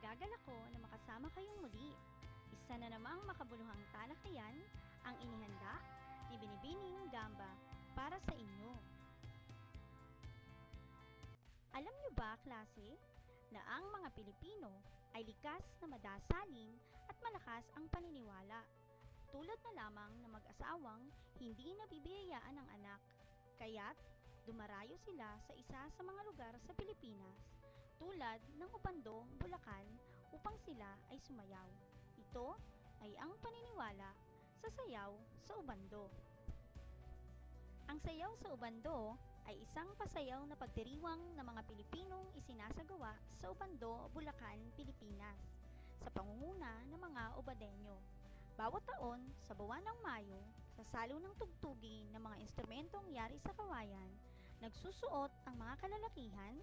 Nagagalak ko na makasama kayong muli. Isa na namang makabuluhang talakayan ang inihanda ni Binibining Gamba para sa inyo. Alam niyo ba, klase, na ang mga Pilipino ay likas na madasalin at malakas ang paniniwala. Tulad na lamang na mag-asawang hindi nabibiyayaan ng anak, kaya't dumarayo sila sa isa sa mga lugar sa Pilipinas, tulad ng Upando, Bulacan, upang sila ay sumayaw. Ito ay ang paniniwala sa sayaw sa Ubando. Ang sayaw sa Ubando ay isang pasayaw na pagdiriwang ng mga Pilipinong isinasagawa sa Ubando, Bulacan, Pilipinas sa pangunguna ng mga Ubadeño. Bawat taon, sa buwan ng Mayo, sa salo ng tugtugin ng mga instrumentong yari sa kawayan, nagsusuot ang mga kalalakihan,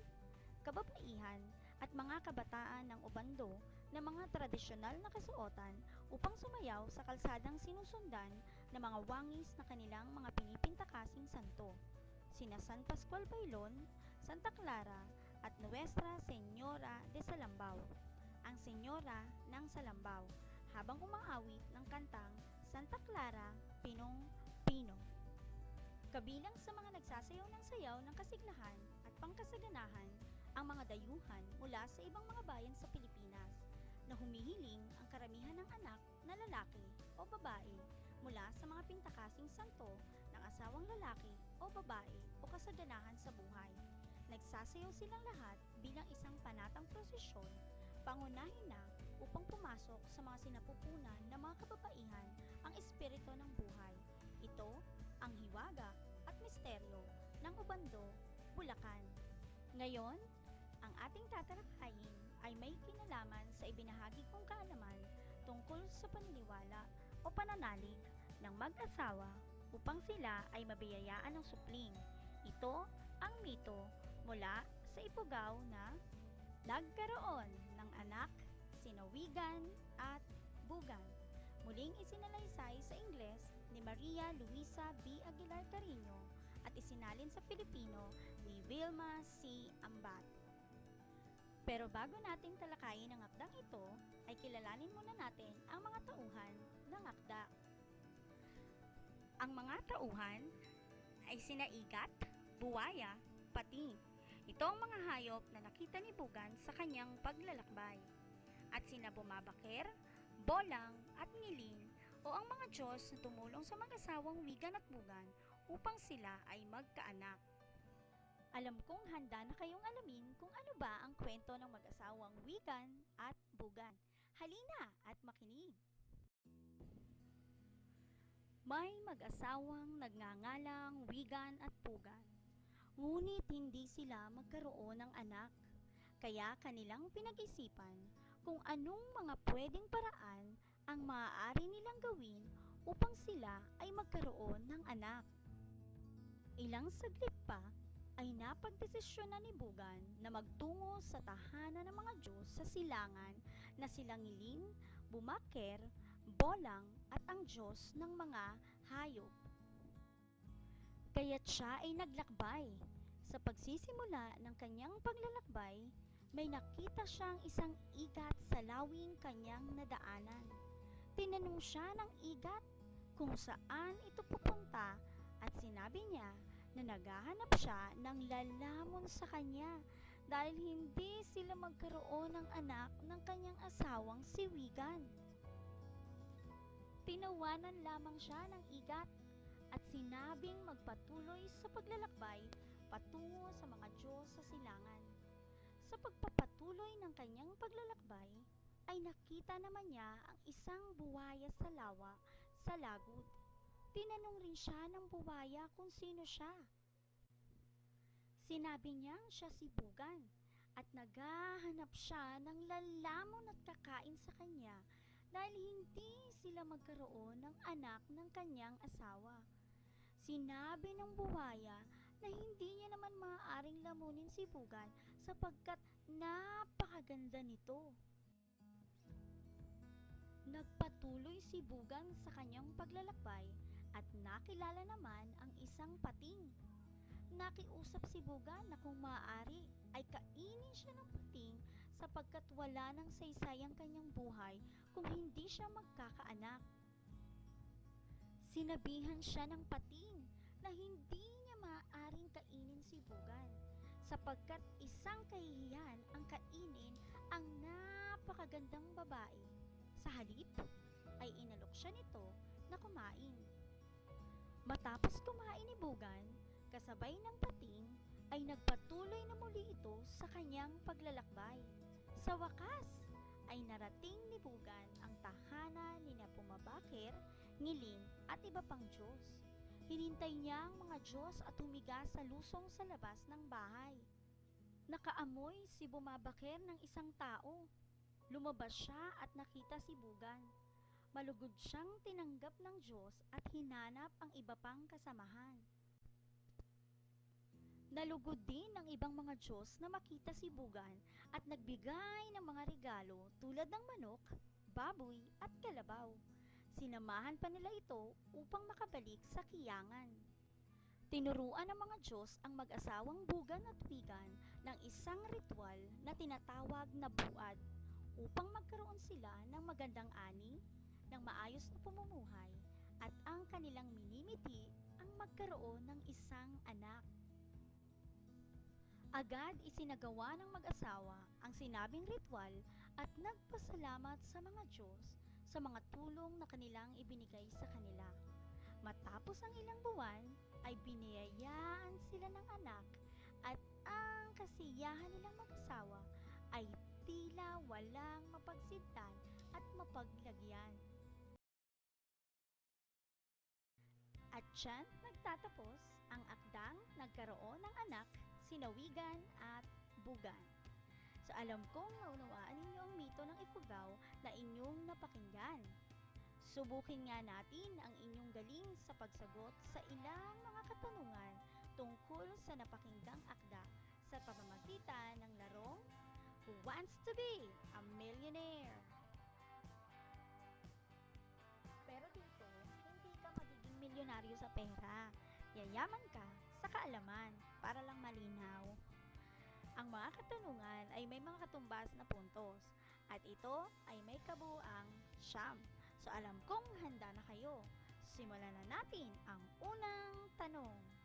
kababaihan, at mga kabataan ng Ubando ng mga tradisyonal na kasuotan upang sumayaw sa kalsadang sinusundan ng mga wangis na kanilang mga pinipintakasing santo sina San Pascual Bailon, Santa Clara at Nuestra Señora de Salambao, ang Senyora ng Salambao, habang umaawit ng kantang Santa Clara, Pinong Pino. Kabilang sa mga nagsasayaw ng sayaw ng kasiglahan at pangkasaganahan ang mga dayuhan mula sa ibang mga bayan sa Pilipinas na humihiling ang karamihan ng anak na lalaki o babae mula sa mga pintakasing santo ng asawang lalaki o babae o kasaganahan sa buhay. Nagsasayaw silang lahat bilang isang panatang prosesyon, pangunahin na upang pumasok sa mga sinapupunan ng mga kababaihan ang espiritu ng buhay. Ito ang hiwaga at misteryo ng Ubando, Bulacan. Ngayon, ating tatalakayin ay may kinalaman sa ibinahagi kong kaalaman tungkol sa paniniwala o pananalig ng mag-asawa upang sila ay mabiyayaan ng supling. Ito ang mito mula sa ipugaw na nagkaroon ng anak, sinawigan at bugan. Muling isinalaysay sa Ingles ni Maria Luisa B. Aguilar Carino at isinalin sa Filipino ni Wilma C. Ambat. Pero bago natin talakayin ang akdang ito, ay kilalanin muna natin ang mga tauhan ng akda. Ang mga tauhan ay sinaigat, buwaya, pating. Ito ang mga hayop na nakita ni Bugan sa kanyang paglalakbay. At sina Bumabaker, Bolang at Ngilin o ang mga Diyos na tumulong sa mag-asawang Wigan at Bugan upang sila ay magkaanak. Alam kong handa na kayong alamin kung ano ba ang kwento ng mag-asawang Wigan at Bugan. Halina at makinig! May mag-asawang nagngangalang Wigan at Pugan. Ngunit hindi sila magkaroon ng anak. Kaya kanilang pinag-isipan kung anong mga pwedeng paraan ang maaari nilang gawin upang sila ay magkaroon ng anak. Ilang saglit pa ay napagdesisyon na ni Bugan na magtungo sa tahanan ng mga Diyos sa silangan na silang Ngilin, Bumaker, Bolang at ang Diyos ng mga hayop. Kaya't siya ay naglakbay. Sa pagsisimula ng kanyang paglalakbay, may nakita siyang isang igat sa lawing kanyang nadaanan. Tinanong siya ng igat kung saan ito pupunta at sinabi niya na naghahanap siya ng lalamon sa kanya dahil hindi sila magkaroon ng anak ng kanyang asawang si Wigan. Tinawanan lamang siya ng igat at sinabing magpatuloy sa paglalakbay patungo sa mga Diyos sa silangan. Sa pagpapatuloy ng kanyang paglalakbay, ay nakita naman niya ang isang buwaya sa lawa sa lagod. Tinanong rin siya ng buwaya kung sino siya. Sinabi niyang siya si Bugan at naghahanap siya ng lalamon at kakain sa kanya dahil hindi sila magkaroon ng anak ng kanyang asawa. Sinabi ng buwaya na hindi niya naman maaaring lamunin si Bugan sapagkat napakaganda nito. Nagpatuloy si Bugan sa kanyang paglalakbay at nakilala naman ang isang pating. Nakiusap si Bugan na kung maaari ay kainin siya ng pating sapagkat wala ng saysay ang kanyang buhay kung hindi siya magkakaanak. Sinabihan siya ng pating na hindi niya maaaring kainin si Bugan sapagkat isang kahihiyan ang kainin ang napakagandang babae. Sa halip ay inalok siya nito na kumain. Matapos kumain ni Bugan, kasabay ng pating ay nagpatuloy na muli ito sa kanyang paglalakbay. Sa wakas ay narating ni Bugan ang tahanan ni na Pumabakir, Ngiling at iba pang Diyos. Hinintay niya ang mga Diyos at humiga sa lusong sa labas ng bahay. Nakaamoy si Bumabakir ng isang tao. Lumabas siya at nakita si Bugan. Malugod siyang tinanggap ng Diyos at hinanap ang iba pang kasamahan. Nalugod din ng ibang mga Diyos na makita si Bugan at nagbigay ng mga regalo tulad ng manok, baboy at kalabaw. Sinamahan pa nila ito upang makabalik sa kiyangan. Tinuruan ng mga Diyos ang mag-asawang Bugan at Wigan ng isang ritual na tinatawag na buad upang magkaroon sila ng magandang ani, ng maayos na pamumuhay, at ang kanilang minimiti ang magkaroon ng isang anak. Agad isinagawa ng mag-asawa ang sinabing ritual at nagpasalamat sa mga Diyos sa mga tulong na kanilang ibinigay sa kanila. Matapos ang ilang buwan, ay biniyayaan sila ng anak at ang kasiyahan nilang mag-asawa ay tila walang mapagsintan at mapaglagyan. At siyan nagtatapos ang akdang nagkaroon ng anak, sinawigan at bugan. So alam kong naunawaan ninyo ang mito ng Ifugao na inyong napakinggan. Subukin nga natin ang inyong galing sa pagsagot sa ilang mga katanungan tungkol sa napakinggang akda sa pamamagitan ng larong Who Wants to Be a Millionaire? Milyonaryo sa pera. Yayaman ka sa kaalaman para lang malinaw. Ang mga katanungan ay may mga katumbas na puntos at ito ay may kabuang siyam. So alam kong handa na kayo. Simulan na natin ang unang tanong.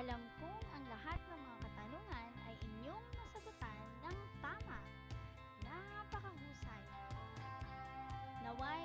Alam kong ang lahat ng mga katanungan ay inyong nasagutan ng tama. Napakahusay. Naway